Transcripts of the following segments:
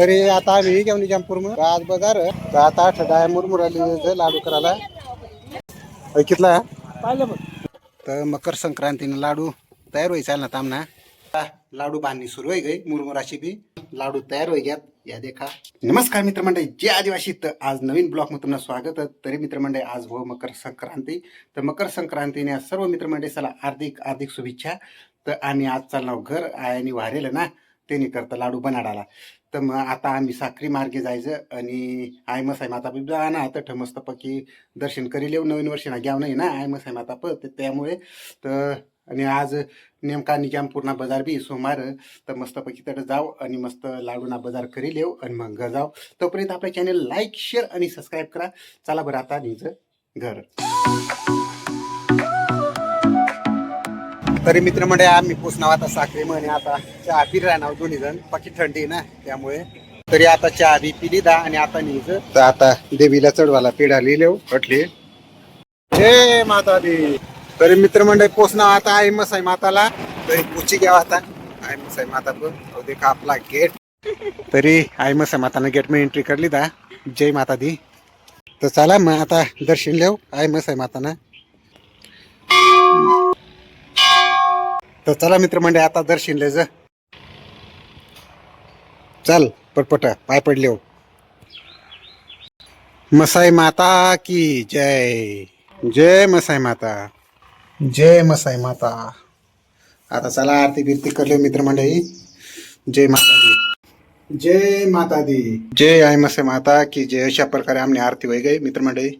तरी आता आम्ही घेऊन जमपूर आज बाजार तर आता आठवडा मुरमुराली लाडू करायला. ऐकितला बघ. तर मकर संक्रांतीनं लाडू तयार व्हायचा ना. तामना लाडू बांधणी सुरू आहे गई मुरमुराची बी. लाडू तयार होई घ्यात या देखा. नमस्कार मित्रमंडळी जय आदिवासी. तर आज नवीन ब्लॉगमध्ये तुमचं स्वागत आहे. तरी मित्रमंडळी आज हो मकर संक्रांती. तर मकर संक्रांतीने सर्व मित्रमंडळी चला हार्दिक हार्दिक शुभेच्छा. तर आम्ही आज चाललो घर आणि वारेल ना. त्यांनी करता लाडू बनाडाला. तर मग आता आम्ही साखरी मार्गे जायचं आणि आय मसाई माता बी ना तर मस्तपैकी दर्शन करी येऊ नवीन वर्षी ना घ्याव नाही ना आय मसाई माता प तर त्यामुळे तर आणि आज नेमका निजामपूरना बाजार बी सोमवार तर मस्तपैकी तर जाऊ आणि मस्त लाडूना बाजार करी येऊ आणि मग घर जाऊ. तोपर्यंत आपल्या चॅनल लाईक शेअर आणि सबस्क्राईब करा. चला बरं आता निज घर. तरी मित्रमंडळी आम्ही पोचणार आता साखरे म्हणे आता चहा पी राहणार दोन्ही जण बाकी थंडी आहे ना त्यामुळे. तरी आता चहा बी पिली दा आणि आता निज. तर आता देवीला चढवाला पेढा लिहिले हटले हे माता दी तरी मित्रमंडळी पोचणार आता आई मसाई माताला. तरी पुची घ्यावा आता. आई मसाई माता पण देखा आपला गेट. तरी आई मसाई मातानं गेटमध्ये एंट्री करली दा. जय माता दी तर चला मग आता दर्शन लेव आई मसाई मातानं. तर चला मित्रमंडळी आता दर्शन ले जा. चल पटपट पाय पडले हो. मसाई माता की जय. जय मसाई माता. जय मसाई माता. आता चला आरती बिरती करले मित्रमंडळी. जय माता दी जय माता दी जय आय मसाई माता की जय. अशा प्रकारे आमने आरती वय गई मित्रमंडळी.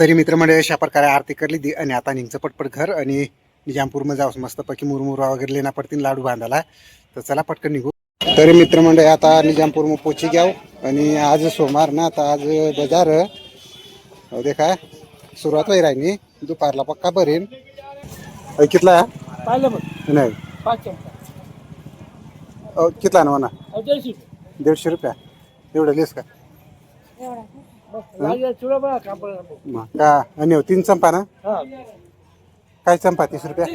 तरी मित्रमंडळी अशा प्रकारे आरती करली दी आणि आता निघचं पटपट घर आणि निजामपूरमध्ये जाऊस मस्तपैकी मुरमुरा वगैरे लेना पडतील लाडू बांधायला. तर चला पटकन निघू. तरी मित्रमंडळी आता निजामपूर मग पोची घ्याव. आणि आज सोमवार ना आता आज बाजार. हो दे काय सुरुवात होई राहिली. दुपारला पक्का भरेन. अय, कितला? नाही. कितला ना म्हणा? दीडशे रुपया. एवढं लेस का? का? आणि हो, तीन चंपा ना? काय चंपा? तीस रुपया?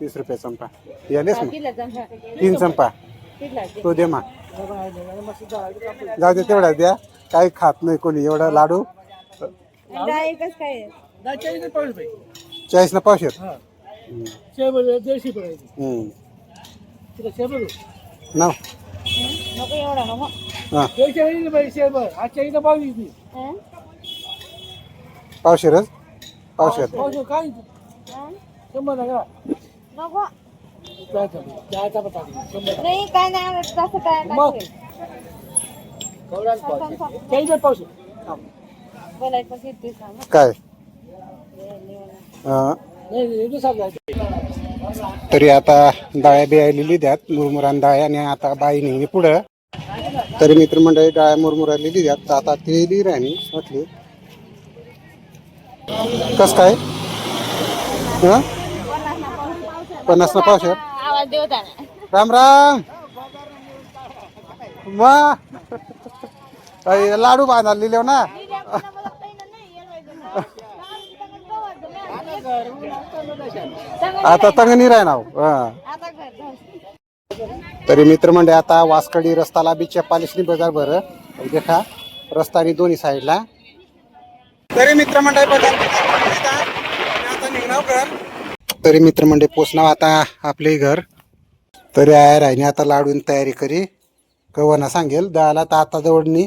तीस रुपया चंपा. या लेस मग तीन चंपा. तो दे मा जाऊ दे तेवढा द्या. काही खात नाही कोणी. एवढा लाडू. चाळीस पाऊस भाई चाळीस ना हा. नाव? हा. बी पावशेरच? पावशेर. पाऊस काय? शंभर नका. काय चालू चहाचा पण टाकला शंभर. नाही काय नाही आवडत तसं काय मग. नाही कवडाच पाऊस चाळीस पाऊस बोलायचं किती सांग? काय? हा. नाही दिवसात जायचं. तरी आता डाळ्या बिया लिहिली द्यात मुरमुरान डाळ्या आणि आता बाई नेहमी पुढं. तरी मित्रमंडळी डाळ्या मुरमुरा लिहिली द्यात तर आता ते लिहि राहिली म्हटली कस काय? हा? पन्नास ना आवाज देवताना राम राम. मा. अय, लाडू बांधायला लिहिले ना. आता तंगणी राह नाव. हा. आता घर जाऊ. तरी मित्रमंडळी आता वासकडी रस्ताला बीच्या पालिसनी बाजार बर देखा रस्ता आणि दोन्ही साईडला तरी मित्रमंडळी बघा. आता निघणार तरी मित्रमंडळी पोचणार आता आपले घर. तरी आहे राहिनी आता लाडून तयारी करी. कवना सांगेल दहाला तर आता जवळनी.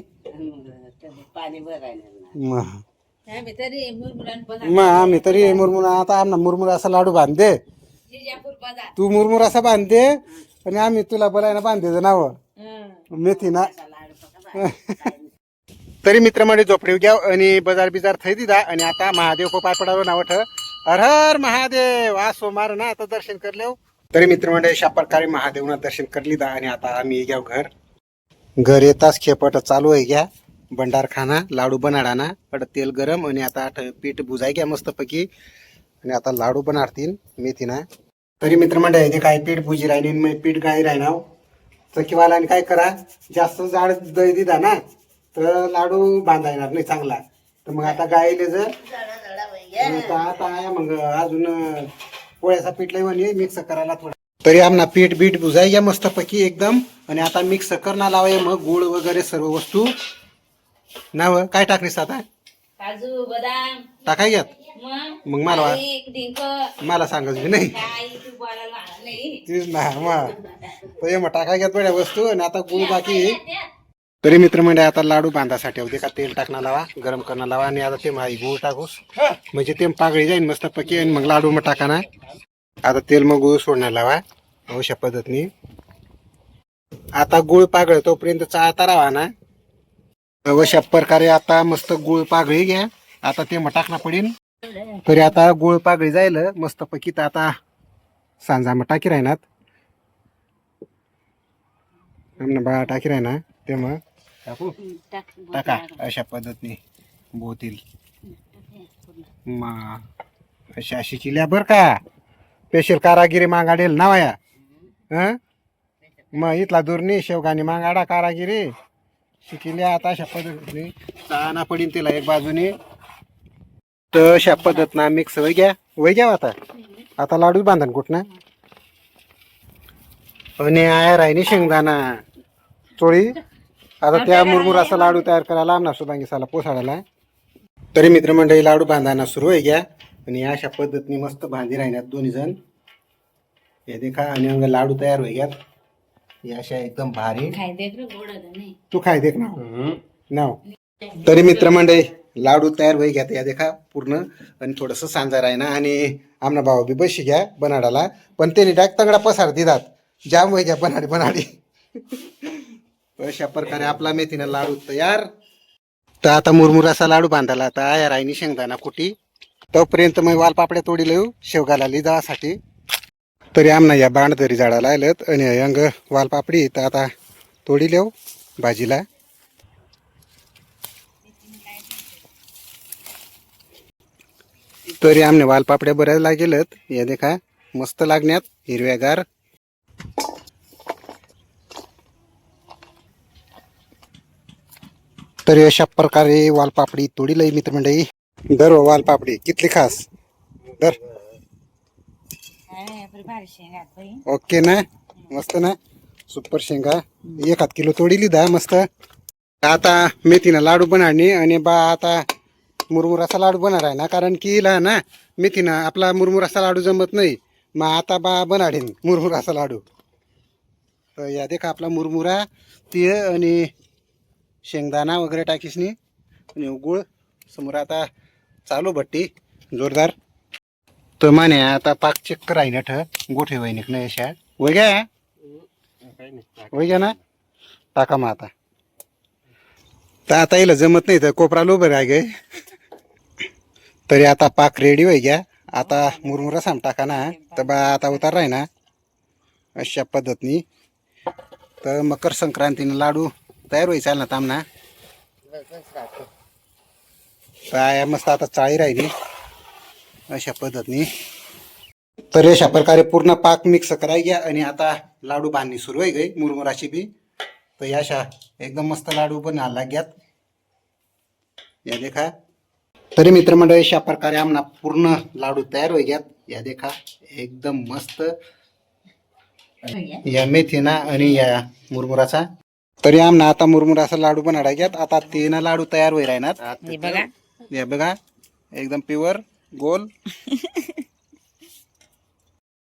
मग. आम्ही तरी मुरमुरान मग आम्ही तरी मुरमुरा आता आम्हाला मुरमुरा असा लाडू बांधते. तू मुरमुरा असा बांधते आणि आम्ही तुला बोलायला बांधते नाव. मेथी ना तरी मित्रमंडळी झोपडी घ्या आणि बजार बिजार थै दिदा. आणि आता महादेव को पाय पडावं नाव ठ हर हर महादेव आज सोमवार ना आता दर्शन करले तरी मित्रमंडळी अशा प्रकारे महादेवना दर्शन करली दा आणि आता आम्ही घ्या घर. घर येताच खेपट चालू आहे घ्या. भंडारखाना लाडू बनाडाना पड तेल गरम आणि आता आठ पीठ बुजाय घ्या मस्तपैकी. आणि आता लाडू बनाडतील मेथीना. तरी मित्रमंडळ इथे काय पीठ भुजी राहिली आणि मग पीठ गाई राहणार चकीवाला काय करा? जास्त जाड दही दिदा ना तर लाडू बांधा येणार नाही चांगला. तर मग आता गायले जर आता मग अजून पोळ्याचा पीठ म्हणे मिक्स करायला थोडा. तरी आमना पीठ बीठ बुजाई घ्या मस्तपैकी एकदम. आणि आता मिक्स करणं लावाय मग गुळ वगैरे सर्व वस्तू. नाव काय टाकलीस आता? काजू बदाम. टाकाय घ्यात मग? मला मला सांगच बी नाही. तीच ना ये मग टाकाय घ्यात बड्या वस्तू. आणि आता गुळ बाकी. तरी मित्र म्हणजे आता लाडू बांधासाठी होते का? तेल टाकणं लावा गरम करणं लावा आणि आता ते माही गुळ टाकूस. म्हणजे ते पागळी जाईन मस्त पकी आणि मग लाडू मग टाकाना आता तेल मग गुळ सोडण्याला लावा अशा पद्धतीने. आता गुळ पागळ तोपर्यंत चाळता राहा ना. अशा प्रकारे आता मस्त गुळ पागळी घ्या आता ते मग टाकणं पडीन तरी आता गुळ पागळी जाईल मस्त पकी तर आता सांजा मग टाकी राहणार. बाळा टाकी राहणार ते मग. टाकू? टाका अशा पद्धतीने बोतील. मा अशी अशी चिल्या बर का? स्पेशल कारागिरी मागाडेल नावाया हं? मग इथला दुर्नी शेवगानी मागाडा कारागिरी. शिकिल्या आता अशा पद्धतीने. चाना पडीन तिला एक बाजूने. तर अशा पद्धतीनं मिक्स वय घ्या. वय घ्या आता. आता लाडू बांधन कुठनं? आणि आया राहिनी शेंगदाणा. चोळी? आता त्या मुरमुराचा लाडू तयार करायला आमना सुभांगी साला पोसाडायला तरी मित्रमंडळी लाडू बांधायला सुरू आहे घ्या. आणि अशा पद्धतीने मस्त बांधी राहण्यात दोन्ही जण हे देखा आणि अंग लाडू तयार होई घ्यात. हे अशा एकदम भारी. खाय देख रे गोड होतं नाही. तू खाय देख नाव नाव. तरी मित्रमंडळी लाडू तयार होई घ्या या देखा पूर्ण. आणि थोडस सांजार आहे ना. आणि आमना भाऊ बी बशी घ्या बनाडाला. पण त्यांनी डाक तगडा पसार दिलात. जाम वय घ्या बनाडी बनाडी. अशा प्रकारे आपला मेथीनं लाडू तयार. तर आता मुरमुराचा लाडू बांधायला आता आया राईनी शेंगदाणा कुटी. तोपर्यंत मग वालपापड्या तोडी लिहू शेवगाला लिजावासाठी तरी आमना या बांड तरी झाडाला आलत आणि अंग वालपापडी तर आता तोडी लिहू भाजीला. तरी आमने वालपापड्या बऱ्याच लागेलत. या देखा मस्त लागण्यात हिरव्यागार. तरी अशा प्रकारे वालपापडी तोडील लई मित्रमंडळी. दर हो वालपापडी कितली खास? दर. ओके ना? मस्त ना? सुपर शेंगा. एक हात किलो तोडी लिदा मस्त. आता मेथीनं लाडू बनाडणी आणि बा आता मुरमुराचा लाडू बनणार आहे ना? कारण की ला ना मेथीनं आपला मुरमुराचा लाडू जमत नाही. मग आता बा बनाडीन मुरमुराचा लाडू. तर या देखा आपला मुरमुरा तीळ आणि शेंगदाणा वगैरे टाकीसनी आणि उगुळ. समोर आता चालू भट्टी. जोरदार. तो माने आता पाक चेक कराय ना ठ. गोठे वैनिक ना अशा. वय घ्या वय घ्या ना? टाका मग आता. तर आता येईल जमत नाही तर कोपरा लोबर आहे गे. तरी आता पाक रेडी होई घ्या आता मुरमुरा साम टाका ना. तर बा आता उतार राही ना. अशा पद्धतीने. तर मकर संक्रांतीनं लाडू तयार होई चाल ना तामना काय मस्त आता चाळी राहिली. अशा पद्धतीने. तर अशा प्रकारे पूर्ण पाक मिक्स कराय घ्या आणि आता लाडू बांधणी सुरू आहे गई मुरमुराची बी. तर या अशा एकदम मस्त लाडू पण लाग्यात या देखा. तरी मित्रमंडळी अशा प्रकारे आमना पूर्ण लाडू तयार होई घ्यात. या देखा एकदम मस्त. या मेथीना आणि या मुरमुराचा. तरी आमना आता मुरमुराचा लाडू बनाडा घ्यात आता तेना लाडू तयार होई राहणार हे बघा. या बघा. एकदम प्युअर गोल.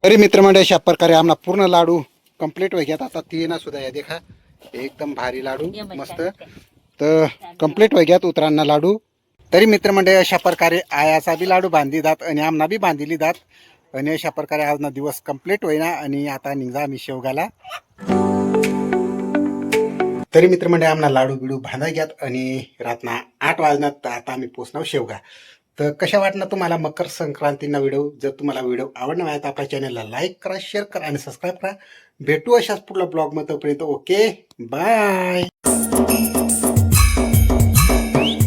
तरी मित्रमंडळी अशा प्रकारे आमना पूर्ण लाडू कंप्लीट होई घ्यात आता तीना सुद्धा या देखा एकदम भारी लाडू मस्त. तर कंप्लीट होई घ्यात उतरांना लाडू. तरी मित्रमंडळी अशा प्रकारे आयाचा बी लाडू बांधी दात आणि आमना बी बांधिली दात आणि अशा प्रकारे आज ना दिवस कंप्लीट होईना आणि आता निघा आम्ही शेवगाला. तरी मित्रमंडळी आम्हाला लाडू बिडू बांधा घ्यात आणि रातना आठ वाजण्यात तर आता आम्ही पोचणार शेवगा. तर कशा वाटणार तुम्हाला? मकर संक्रांतीना व्हिडिओ जर तुम्हाला व्हिडिओ आवडणार आहे तर आपल्या चॅनलला लाईक करा शेअर करा आणि सबस्क्राईब करा. भेटू अशाच पुढल्या ब्लॉगमध्ये तोपर्यंत ओके बाय